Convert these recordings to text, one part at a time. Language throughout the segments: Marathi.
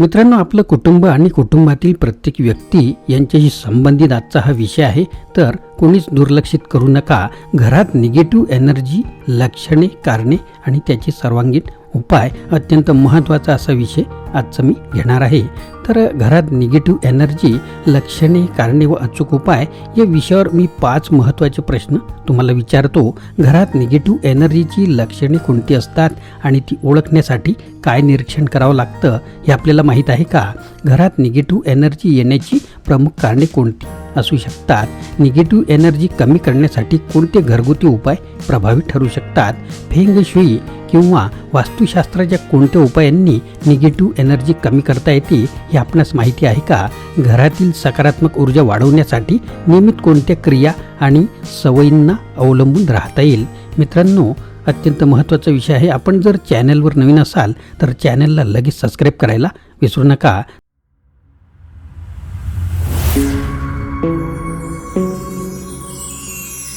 मित्रांनो आपलं कुटुंब आणि कुटुंबातील प्रत्येक व्यक्ती यांच्याशी संबंधित आजचा हा विषय आहे. तर कोणीच दुर्लक्षित करू नका. घरात निगेटिव्ह एनर्जी लक्षणे कारणे आणि त्याचे सर्वांगीण उपाय अत्यंत महत्त्वाचा असा विषय आजचा मी घेणार आहे. तर घरात निगेटिव्ह एनर्जी लक्षणे कारणे व अचूक उपाय या विषयावर मी पाच महत्त्वाचे प्रश्न तुम्हाला विचारतो. घरात निगेटिव्ह एनर्जीची लक्षणे कोणती असतात आणि ती ओळखण्यासाठी काय निरीक्षण करावं लागतं हे आपल्याला माहीत आहे का? घरात निगेटिव्ह एनर्जी येण्याची प्रमुख कारणे कोणती? असू शकतात. निगेटिव्ह एनर्जी कमी करण्यासाठी कोणते घरगुती उपाय प्रभावी ठरू शकतात? फेंग शुई किंवा वास्तुशास्त्राच्या कोणत्या उपायांनी निगेटिव्ह एनर्जी कमी करता येते हे आपणास माहिती आहे का? घरातील सकारात्मक ऊर्जा वाढवण्यासाठी नियमित कोणत्या क्रिया आणि सवयींना अवलंबून राहता येईल? मित्रांनो अत्यंत महत्त्वाचा विषय आहे. आपण जर चॅनलवर नवीन असाल तर चॅनलला लगेच सबस्क्राईब करायला विसरू नका.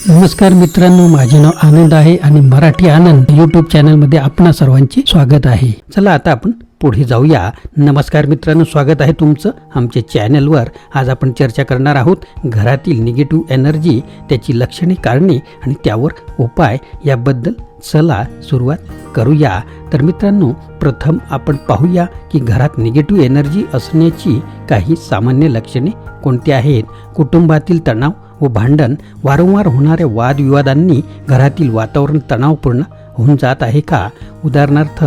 नमस्कार मित्रांनो माझे नाव आनंद आहे आणि मराठी आनंद यूट्यूब चॅनलमध्ये आपणा सर्वांचे स्वागत आहे. चला आता आपण पुढे जाऊया. नमस्कार मित्रांनो स्वागत आहे तुमचं आमच्या चॅनलवर आज आपण चर्चा करणार आहोत घरातील निगेटिव्ह एनर्जी त्याची लक्षणे कारणे आणि त्यावर उपाय याबद्दल. चला सुरुवात करूया. तर मित्रांनो प्रथम आपण पाहूया की घरात निगेटिव्ह एनर्जी असण्याची काही सामान्य लक्षणे कोणती आहेत? कुटुंबातील तणाव व भांडण वारंवार होणाऱ्या वादविवादांनी घरातील वातावरण तणावपूर्ण होऊन जात आहे का? उदाहरणार्थ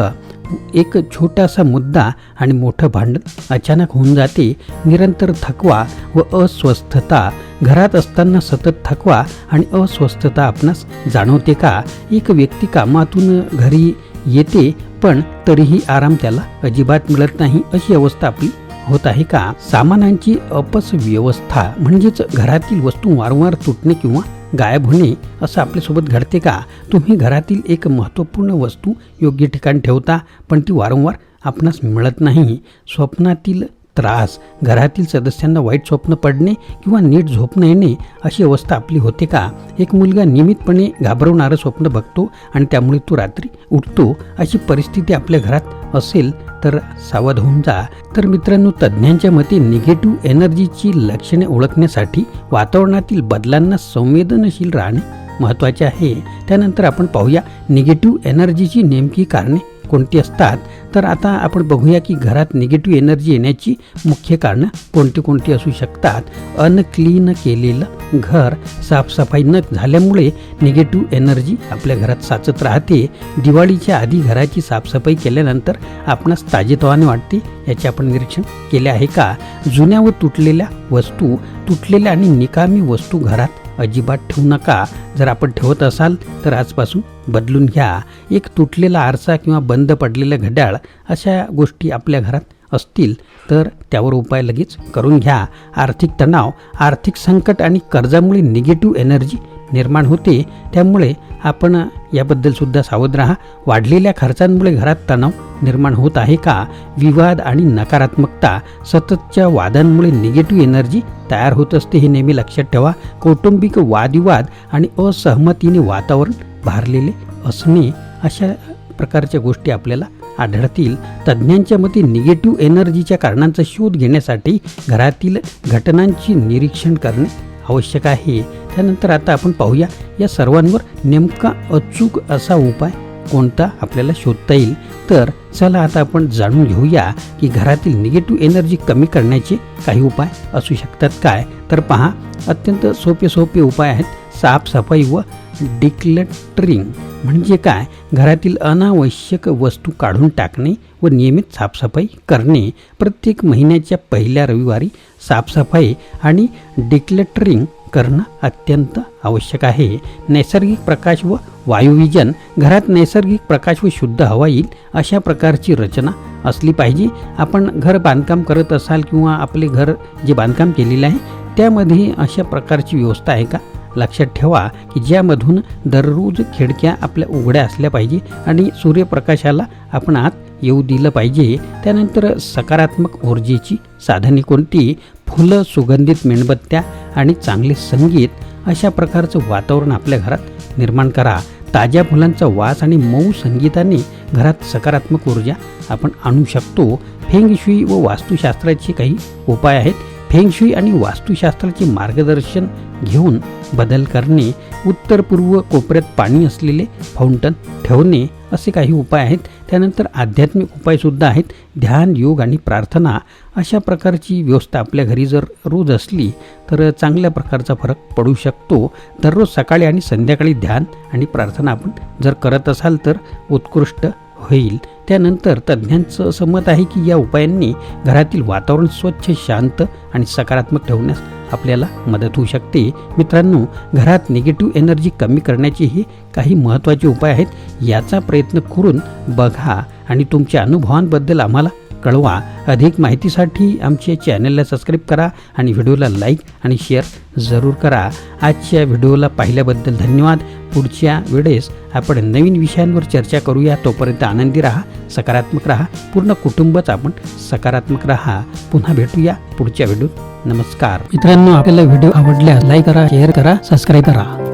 एक छोटासा मुद्दा आणि मोठं भांडण अचानक होऊन जाते निरंतर थकवा व अस्वस्थता. घरात असताना सतत थकवा आणि अस्वस्थता आपणास जाणवते का? एक व्यक्ती कामातून घरी येते पण तरीही आराम त्याला अजिबात मिळत नाही अशी अवस्था आपली होत आहे का? सामानांची अपस व्यवस्था म्हणजेच घरातील वस्तू वारंवार तुटणे किंवा गायब होणे असं आपल्यासोबत घडते का? तुम्ही घरातील एक महत्त्वपूर्ण वस्तू योग्य ठिकाणी ठेवता पण ती वारंवार आपणास मिळत नाही. स्वप्नातील त्रास घरातील सदस्यांना वाईट स्वप्न पडणे किंवा नीट झोप न येणे अशी अवस्था आपली होते का? एक मुलगा नियमितपणे घाबरवणारं स्वप्न बघतो आणि त्यामुळे तो रात्री उठतो अशी परिस्थिती आपल्या घरात असेल तर सावध होऊन जा. तर मित्रांनो तज्ज्ञांच्या मते निगेटिव्ह एनर्जीची लक्षणे ओळखण्यासाठी वातावरणातील बदलांना संवेदनशील राहणे महत्त्वाचे आहे. त्यानंतर आपण पाहूया निगेटिव्ह एनर्जीची नेमकी कारणे कोणती असतात तर आता आपण बघूया की घरात निगेटिव्ह एनर्जी येण्याची मुख्य कारणं कोणती कोणती असू शकतात. अनक्लीन केलेलं घर साफसफाई न झाल्यामुळे निगेटिव्ह एनर्जी आपल्या घरात साचत राहते. दिवाळीच्या आधी घराची साफसफाई केल्यानंतर आपणास ताजेतवाने वाटते याचे आपण निरीक्षण केले आहे का? जुन्या व तुटलेल्या वस्तू तुटलेल्या आणि निकामी वस्तू घरात अजिबात ठेवू नका. जर आपण ठेवत असाल तर आजपासून बदलून घ्या. एक तुटलेला आरसा किंवा बंद पडलेलं घड्याळ अशा गोष्टी आपल्या घरात असतील तर त्यावर उपाय लगेच करून घ्या. आर्थिक तणाव आर्थिक संकट आणि कर्जामुळे निगेटिव्ह एनर्जी निर्माण होते त्यामुळे आपण याबद्दलसुद्धा सावध राहा. वाढलेल्या खर्चांमुळे घरात तणाव निर्माण होत आहे का? विवाद आणि नकारात्मकता सततच्या वादांमुळे निगेटिव्ह एनर्जी तयार होत असते हे नेहमी लक्षात ठेवा. कौटुंबिक वादविवाद आणि असहमतीने वातावरण भारलेले असणे अशा प्रकारच्या गोष्टी आपल्याला आढळतील. तज्ज्ञांच्या मते निगेटिव्ह एनर्जीच्या कारणांचा शोध घेण्यासाठी घरातील घटनांची निरीक्षण करणे आवश्यक आहे. त्यानंतर आता आपण पाहूया या सर्वांवर नेमका अचूक असा उपाय कोणता आपल्याला शोधता येईल. तर चला आता आपण जाणून घेऊया की घरातील निगेटिव्ह एनर्जी कमी करण्याचे काही उपाय असू शकतात काय? तर पहा अत्यंत सोपे सोपे उपाय आहेत. साफसफाई व डिक्लटरिंग म्हणजे काय? घरातील अनावश्यक वस्तू काढून टाकणे व नियमित साफसफाई करणे. प्रत्येक महिन्याच्या पहिल्या रविवारी साफसफाई आणि डिक्लटरिंग करणं अत्यंत आवश्यक आहे. नैसर्गिक प्रकाश व वायुविजन घरात नैसर्गिक प्रकाश व शुद्ध हवा येईल अशा प्रकारची रचना असली पाहिजे. आपण घर बांधकाम करत असाल किंवा आपले घर जे बांधकाम केलेलं आहे त्यामध्ये अशा प्रकारची व्यवस्था आहे का? लक्षात ठेवा की ज्यामधून दररोज खिडक्या आपल्या उघड्या असल्या पाहिजे आणि सूर्यप्रकाशाला आपण आत येऊ दिलं पाहिजे. त्यानंतर सकारात्मक ऊर्जेची साधने कोणती? फुलं सुगंधित मेणबत्त्या आणि चांगले संगीत अशा प्रकारचं वातावरण आपल्या घरात निर्माण करा. ताज्या फुलांचा वास आणि मऊ संगीताने घरात सकारात्मक ऊर्जा आपण आणू शकतो. फेंगशुई व वास्तुशास्त्राचे काही उपाय आहेत. फेंगशुई आणि वास्तुशास्त्राचे मार्गदर्शन घेऊन बदल करणे उत्तर पूर्व कोपऱ्यात पाणी असलेले फाउंटन ठेवणे असे काही उपाय आहेत. त्यानंतर आध्यात्मिक उपायसुद्धा आहेत. ध्यान योग आणि प्रार्थना अशा प्रकारची व्यवस्था आपल्या घरी जर रोज असली तर चांगल्या प्रकारचा फरक पडू शकतो. दररोज सकाळी आणि संध्याकाळी ध्यान आणि प्रार्थना आपण जर करत असाल तर उत्कृष्ट होईल. त्यानंतर तज्ज्ञांचं असं मत आहे की या उपायांनी घरातील वातावरण स्वच्छ शांत आणि सकारात्मक ठेवण्यास आपल्याला मदत होऊ शकते. मित्रांनो घरात निगेटिव्ह एनर्जी कमी करण्याचे हे काही महत्त्वाचे उपाय आहेत. याचा प्रयत्न करून बघा आणि तुमच्या अनुभवांबद्दल आम्हाला कळवा. अधिक माहितीसाठी आमच्या चॅनलला सबस्क्राईब करा आणि व्हिडिओला लाईक आणि शेअर जरूर करा. आजच्या व्हिडिओला पाहिल्याबद्दल धन्यवाद. पुढच्या वेळेस आपण नवीन विषयांवर चर्चा करूया. तोपर्यंत आनंदी राहा सकारात्मक राहा पूर्ण कुटुंबच आपण सकारात्मक राहा. पुन्हा भेटूया पुढच्या व्हिडिओत. नमस्कार. मित्रांनो आपल्याला व्हिडिओ आवडल्यास लाईक करा शेअर करा सबस्क्राईब करा.